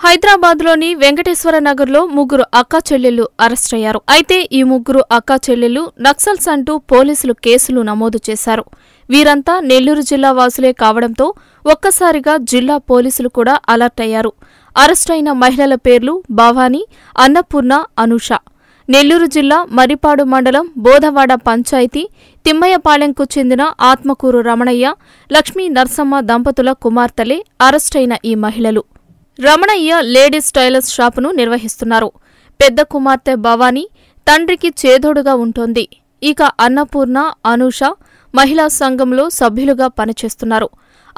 హైదరాబాద్లోని వెంకటేశ్వర నగర్లో ముగ్గురు అక్కా చెల్లెళ్ళు అరెస్టయ్యారు అయితే ఈ ముగ్గురు అక్కా చెల్లెళ్ళు నక్సల్స్ అంటూ పోలీసులు కేసులు నమోదు చేశారు. వీరంతా నెల్లూరు జిల్లా వాసులే కావడంతో ఒక్కసారిగా జిల్లా పోలీసులు కూడా అలర్ట్ అయ్యారు. అరెస్టైన మహిళల పేర్లు భవానీ అన్నపూర్ణ అనూష. నెల్లూరు జిల్లా మరిపాడు మండలం బోధవాడ పంచాయతీ తిమ్మయ్యపాలెంకు చెందిన ఆత్మకూరు రమణయ్య లక్ష్మీ నర్సమ్మ దంపతుల కుమార్తెలే అరెస్టైన ఈ మహిళలు. రమణయ్య లేడీస్ టైలర్స్ షాపును నిర్వహిస్తున్నారు. పెద్ద కుమార్తె భవానీ తండ్రికి చేదోడుగా ఉంటోంది. ఇక అన్నపూర్ణ అనూష మహిళా సంఘంలో సభ్యులుగా పనిచేస్తున్నారు.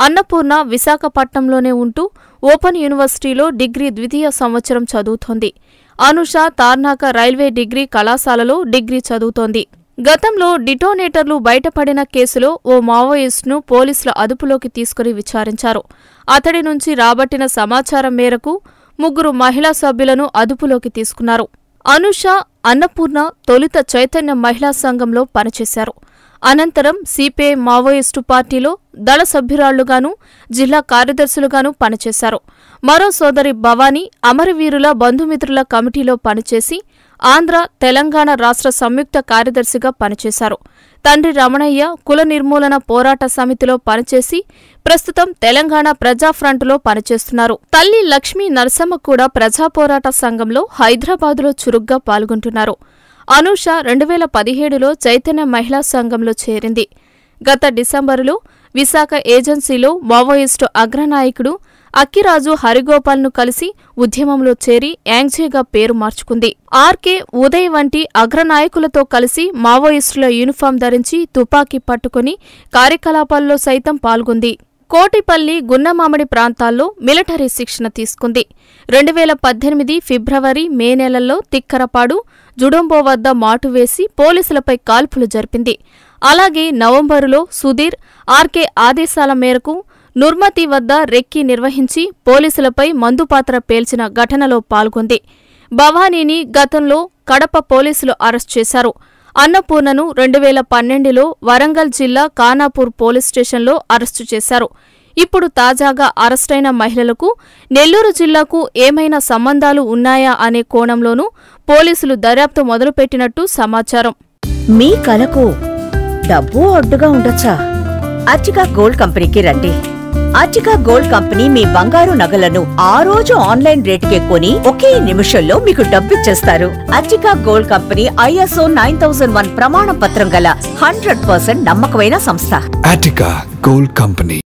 అన్నపూర్ణ విశాఖపట్నంలోనే ఉంటూ ఓపెన్ యూనివర్సిటీలో డిగ్రీ ద్వితీయ సంవత్సరం చదువుతోంది. అనుష తార్నాక రైల్వే డిగ్రీ కళాశాలలో డిగ్రీ చదువుతోంది. గతంలో డిటోనేటర్లు బయటపడిన కేసులో ఓ మావోయిస్టును పోలీసుల అదుపులోకి తీసుకుని విచారించారు. అతడి నుంచి రాబట్టిన సమాచారం మేరకు ముగ్గురు మహిళా సభ్యులను అదుపులోకి తీసుకున్నారు. అనుష అన్నపూర్ణ తొలుత చైతన్య మహిళా సంఘంలో పనిచేశారు. అనంతరం సిపిఐ మావోయిస్టు పార్టీలో దళ సభ్యురాళ్ళుగాను జిల్లా కార్యదర్శులుగాను పనిచేశారు. మరో సోదరి భవానీ అమరవీరుల బంధుమిత్రుల కమిటీలో పనిచేసి ఆంధ్ర తెలంగాణ రాష్ట్ర సంయుక్త కార్యదర్శిగా పనిచేశారు. తండ్రి రమణయ్య కుల నిర్మూలన పోరాట సమితిలో పనిచేసి ప్రస్తుతం తెలంగాణ ప్రజా ఫ్రంట్లో పనిచేస్తున్నారు. తల్లి లక్ష్మీ నరసమ్మ కూడా ప్రజా పోరాట సంఘంలో హైదరాబాదులో చురుగ్గా పాల్గొంటున్నారు. అనూష రెండు వేల పదిహేడులో చైతన్య మహిళా సంఘంలో చేరింది. గత డిసెంబరులో విశాఖ ఏజెన్సీలో మావోయిస్టు అగ్రనాయకుడు అక్కిరాజు హరిగోపాల్ను కలిసి ఉద్యమంలో చేరి యాంగ్జేగా పేరు మార్చుకుంది. ఆర్కే ఉదయ్ వంటి అగ్రనాయకులతో కలిసి మావోయిస్టుల యూనిఫాం ధరించి తుపాకీ పట్టుకుని కార్యకలాపాల్లో సైతం పాల్గొంది. కోటిపల్లి గున్నమామిడి ప్రాంతాల్లో మిలిటరీ శిక్షణ తీసుకుంది. రెండు వేల పద్దెనిమిది ఫిబ్రవరి మే నెలల్లో తిక్కరపాడు జుడంబో వద్ద మాటు వేసి పోలీసులపై కాల్పులు జరిపింది. అలాగే నవంబరులో సుధీర్ ఆర్కే ఆదేశాల మేరకు నుర్మతి వద్ద రెక్కి నిర్వహించి పోలీసులపై మందుపాత్ర పేల్చిన ఘటనలో పాల్గొంది. భవానీని గతంలో కడప పోలీసులు అరెస్ట్ చేశారు. అన్నపూర్ణను రెండు వేల పన్నెండులో వరంగల్ జిల్లా కానాపూర్ పోలీస్ స్టేషన్లో అరెస్టు చేశారు. ఇప్పుడు తాజాగా అరెస్టైన మహిళలకు నెల్లూరు జిల్లాకు ఏమైనా సంబంధాలు ఉన్నాయా అనే కోణంలోనూ పోలీసులు దర్యాప్తు మొదలుపెట్టినట్టు సమాచారం. మీ కలకు డబ్బు అడ్డుగా ఉండొచ్చా? అర్చికా గోల్డ్ కంపెనీకి రండి. అర్చికా గోల్డ్ కంపెనీ మీ బంగారు నగలను ఆ రోజు ఆన్లైన్ రేటుకే కొని ఒకే నిమిషంలో మీకు డబ్బిచ్చేస్తారు. Archika gold company ISO nine thousand one ప్రమాణ పత్రం గల హండ్రెడ్ పర్సెంట్ నమ్మకమైన సంస్థ. Attica gold company.